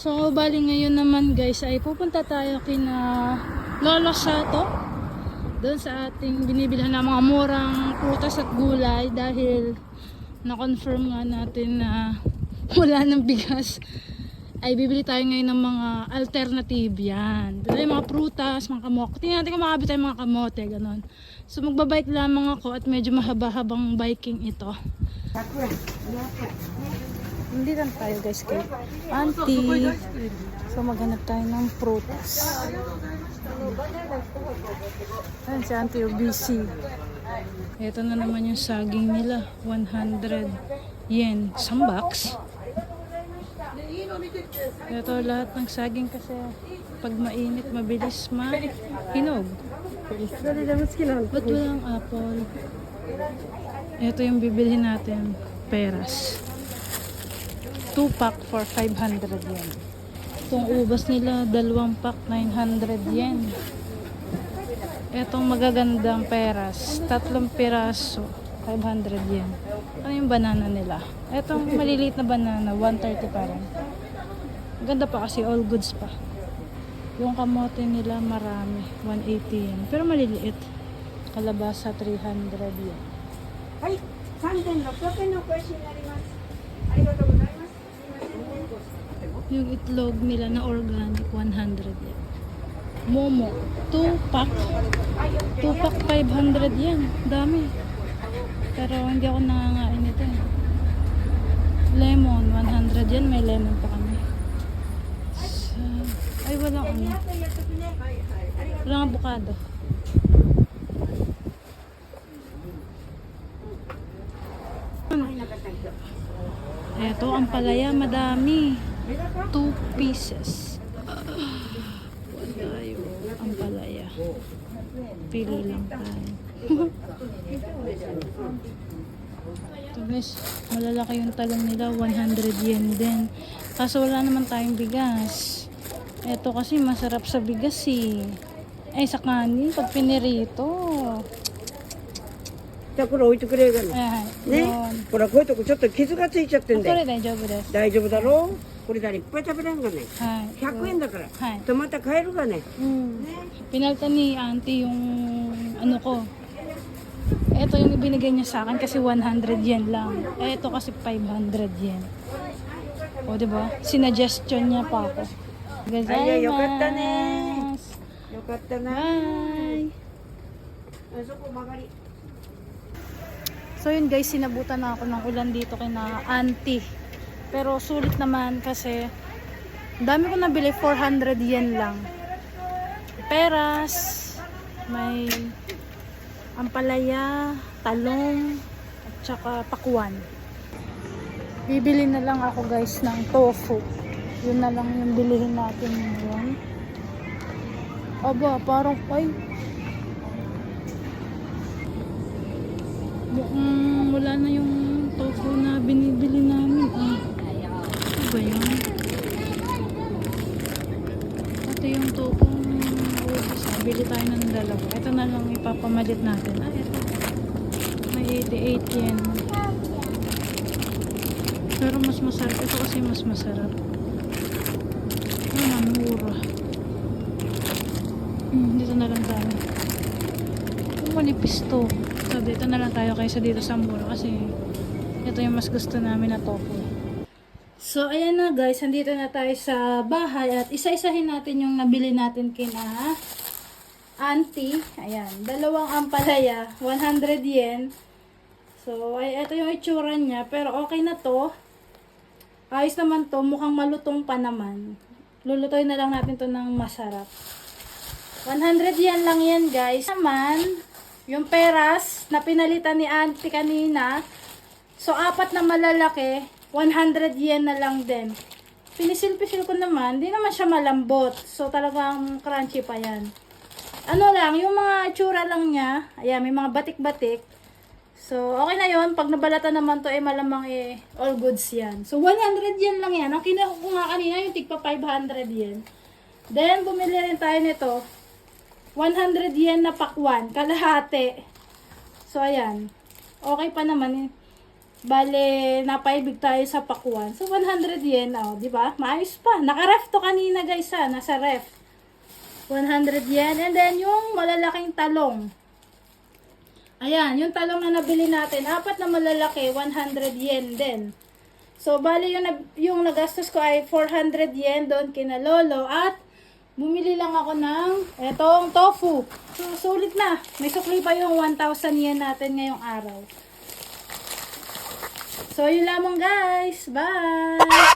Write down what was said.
So, bali ngayon naman guys ay pupunta tayo kina Lolo Shato doon sa ating binibilhan ng mga murang prutas at gulay dahil na-confirm nga natin na wala ng bigas ay bibili tayo ngayon ng mga alternative yan. Dahil mga prutas, mga kamote. Tingnan natin kung makabit tayo mga kamote, ganon. So magbabike lamang ako at medyo mahaba-habang biking ito. Hindi lang tayo guys kay auntie. So maghanap tayo ng prutas. Ayan si auntie busy. Ito na naman yung saging nila. 100 yen. Isang box. Ito lahat ng saging kasi pag mainit mabilis mahinog. Ba't walang apple? Ito yung bibilhin natin. Peras. 2 pack for 500 yen. Itong ubas nila, dalawang pack, 900 yen. Itong magagandang peras, tatlong piraso, 500 yen. Ano yung banana nila? Itong maliliit na banana, 130 pa rin. Ganda pa kasi all goods pa. Yung kamote nila marami, 180 yen. Pero maliliit. Kalabasa 300 yen. はい、3600円のお返しになります。ありがとうございます。すいませんね。 yung itlog nila na organic, 100 yan. Momo, 2 pack. 2 pack, 500 yan. Dami. Pero hindi ako nangangain ito eh. Lemon, 100 yan. May lemon pa kami. So, ay, walang ano. Walang abukado. Eto, ang palaya, madami Two pieces. Ah, tayo. Ang palaya. Pili lang tayo. Ito guys, malalaki yung talong nila, 100 yen din. Kaso wala naman tayong bigas. Ito kasi masarap sa bigas eh. Ay, sa kanin, pag pinirito. じゃあこれ置いてくれるかな。 Ayan, ね yun.。ほらこういうとこちょっと傷がついちゃってんこれだよ。大丈夫です。大丈夫だろう。 これだいっぱい食べれんがね。はい。 100円だから。はい。とまた買えるがね。 Mm. ね。 Pinalta ni auntie yung ano ko. Ito yung ibinigay niya sa akin kasi 100 yen lang. Ito kasi 500 yen. O, di ba? Sinuggestion niya pa ako. Ay, yo katta ne. Gozaimasu. よかったな。 Bye! あそこ曲がり。 So yun guys, sinabutan na ako ng ulan dito kay na auntie. Pero sulit naman kasi dami ko nabili, 400 yen lang. Peras, may ampalaya, talong, at saka pakwan. Bibili na lang ako guys ng tofu. Yun na lang yung bilihin natin ngayon. Aba, parang, ay, Mukhang wala na yung tofu na binibili namin. Ah, ano ba yun? Ito yung tofu ubus. Ah, bili tayo ng dalawa. Ito na lang ipapamalit natin. Ah, ito. May 88 yen. Pero mas masarap. Ito kasi mas masarap. Ah, mura. Hmm, dito na lang tayo. Ang manipis to. So, dito na lang tayo kaysa dito sa mura kasi ito yung mas gusto namin na tofu. So, ayan na guys. Andito na tayo sa bahay at isa-isahin natin yung nabili natin kina auntie. Ayan. Dalawang ampalaya. 100 yen. So, ay, ito yung itsura niya. Pero okay na to. Ayos naman to. Mukhang malutong pa naman. Lulutoy na lang natin to ng masarap. 100 yen lang yan guys. Naman, yung peras na pinalitan ni auntie kanina. So, apat na malalaki, 100 yen na lang din. Pinisil-pisil ko naman, di naman siya malambot. So, talagang crunchy pa yan. Ano lang, yung mga tsura lang niya, ayan, may mga batik-batik. So, okay na yon Pag nabalatan naman to, eh, malamang eh, all goods yan. So, 100 yen lang yan. Ang kinuha ko nga kanina, yung tigpa 500 yen. Then, bumili rin tayo nito. 100 yen na pakwan, kalahati. So, ayan. Okay pa naman. eh. Bale, napaibig tayo sa pakuan. So, 100 yen, oh, di ba? Maayos pa. Naka-ref to kanina, guys, ha. Nasa ref. 100 yen. And then, yung malalaking talong. Ayan, yung talong na nabili natin, apat na malalaki, 100 yen din. So, bali yung, yung nagastos ko ay 400 yen doon kina Lolo at bumili lang ako ng etong tofu. So, sulit na. May sukli pa yung 1,000 yen natin ngayong araw. So, yun lamang guys. Bye!